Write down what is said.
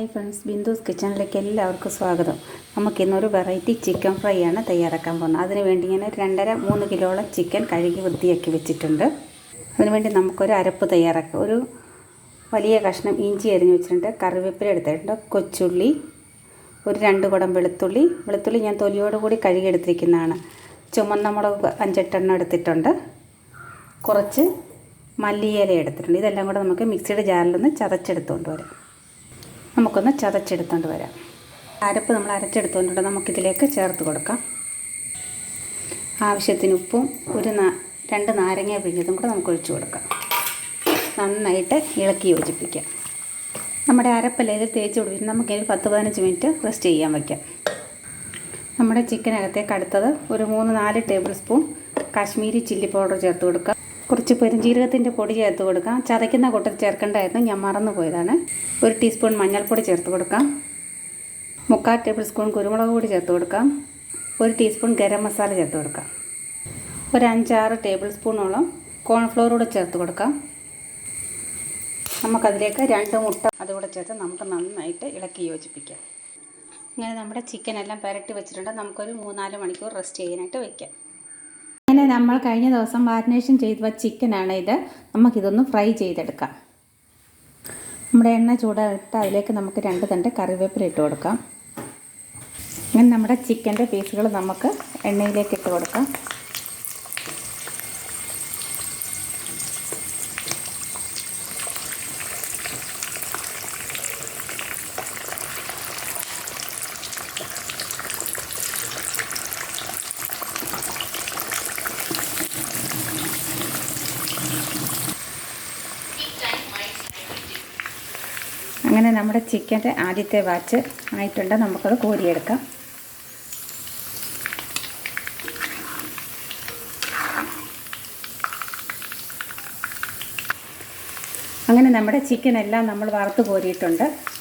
Hi friends ബിന്ദുസ് കിച്ചണിലേക്ക് എല്ലാവർക്കും സ്വാഗതം. നമുക്കിന്നൊരു വെറൈറ്റി ചിക്കൻ ഫ്രൈ ആണ് തയ്യാറാക്കാൻ പോകുന്നത്. അതിനുവേണ്ടി ഞാൻ രണ്ടര മൂന്ന് കിലോളം ചിക്കൻ കഴുകി വൃത്തിയാക്കി വെച്ചിട്ടുണ്ട്. അതിനുവേണ്ടി നമുക്കൊരു അരപ്പ് തയ്യാറാക്കാം. ഒരു വലിയ കഷ്ണം ഇഞ്ചി അരിഞ്ഞ് വെച്ചിട്ടുണ്ട്. കറിവേപ്പില എടുത്തിട്ടുണ്ട്. കൊച്ചുള്ളി ഒരു രണ്ട് കുടം വെളുത്തുള്ളി. വെളുത്തുള്ളി ഞാൻ തൊലിയോടുകൂടി കഴുകി എടുത്തിരിക്കുന്നതാണ്. ചുമന്ന മുളക് അഞ്ചെട്ടെണ്ണം എടുത്തിട്ടുണ്ട്. കുറച്ച് മല്ലിയില എടുത്തിട്ടുണ്ട്. ഇതെല്ലാം കൂടെ നമുക്ക് മിക്സിയുടെ ജാറിൽ ജാറിലൊന്ന് ചതച്ചെടുത്തുകൊണ്ട് വരാം. നമുക്കൊന്ന് ചതച്ചെടുത്തുകൊണ്ട് വരാം. അരപ്പ് നമ്മൾ അരച്ചെടുത്തുകൊണ്ട് നമുക്കിതിലേക്ക് ചേർത്ത് കൊടുക്കാം. ആവശ്യത്തിന് ഉപ്പും ഒരു രണ്ട് നാരങ്ങ പിഴിഞ്ഞതും കൂടെ നമുക്ക് ഒഴിച്ചു കൊടുക്കാം. നന്നായിട്ട് ഇളക്കി യോജിപ്പിക്കാം. നമ്മുടെ അരപ്പല്ലേൽ തേച്ച് പിടിപ്പിച്ച് നമുക്ക് ഇതിൽ പത്ത് പതിനഞ്ച് മിനിറ്റ് റെസ്റ്റ് ചെയ്യാൻ വയ്ക്കാം. നമ്മുടെ ചിക്കനകത്തേക്ക് അടുത്തത് ഒരു മൂന്ന് നാല് table spoon Kashmiri chilli powder ചേർത്ത് കൊടുക്കാം. കുറച്ച് പെരുംജീരകത്തിന്റെ പൊടി ചേർത്ത് കൊടുക്കാം. ചതയ്ക്കുന്ന കൂട്ടത്തിൽ ചേർക്കേണ്ടായിരുന്നു ഞാൻ മറന്നു പോയതാണ്. ഒരു ടീസ്പൂൺ മഞ്ഞൾപ്പൊടി ചേർത്ത് കൊടുക്കാം. മുക്കാൽ ടേബിൾ സ്പൂൺ കുരുമുളക് പൊടി ചേർത്ത് കൊടുക്കാം. ഒരു ടീസ്പൂൺ ഗരം മസാല ചേർത്ത് കൊടുക്കാം. ഒരു അഞ്ചാറ് ടേബിൾ സ്പൂണോളം കോൺഫ്ലോർ കൂടെ ചേർത്ത് കൊടുക്കാം. നമുക്കതിലേക്ക് രണ്ട് മുട്ട അതുകൂടെ ചേർത്ത് നമുക്ക് നന്നായിട്ട് ഇളക്കി യോജിപ്പിക്കാം. ഇങ്ങനെ നമ്മുടെ ചിക്കൻ എല്ലാം പുരട്ടി വെച്ചിട്ടുണ്ട്. നമുക്കൊരു മൂന്നാൽ മണിക്കൂർ റെസ്റ്റ് ചെയ്യാനായിട്ട് വയ്ക്കാം അങ്ങനെ നമ്മൾ കഴിഞ്ഞ ദിവസം മാരിനേഷൻ ചെയ്ത ചിക്കനാണ് ഇത് നമുക്കിതൊന്ന് ഫ്രൈ ചെയ്തെടുക്കാം. നമ്മുടെ എണ്ണ ചൂടായിട്ട് അതിലേക്ക് നമുക്ക് രണ്ട് തണ്ട് കറിവേപ്പില ഇട്ട് കൊടുക്കാം. അങ്ങനെ നമ്മുടെ ചിക്കന്റെ പീസുകൾ നമുക്ക് എണ്ണയിലേക്ക് ഇട്ട് കൊടുക്കാം. അങ്ങനെ നമ്മുടെ ചിക്കന്റെ ആദ്യത്തെ ബാച്ച് ആയിട്ടുണ്ട്. നമുക്കത് കോരിയെടുക്കാം. അങ്ങനെ നമ്മുടെ ചിക്കൻ എല്ലാം നമ്മൾ വറുത്ത് കോരിയിട്ടുണ്ട്.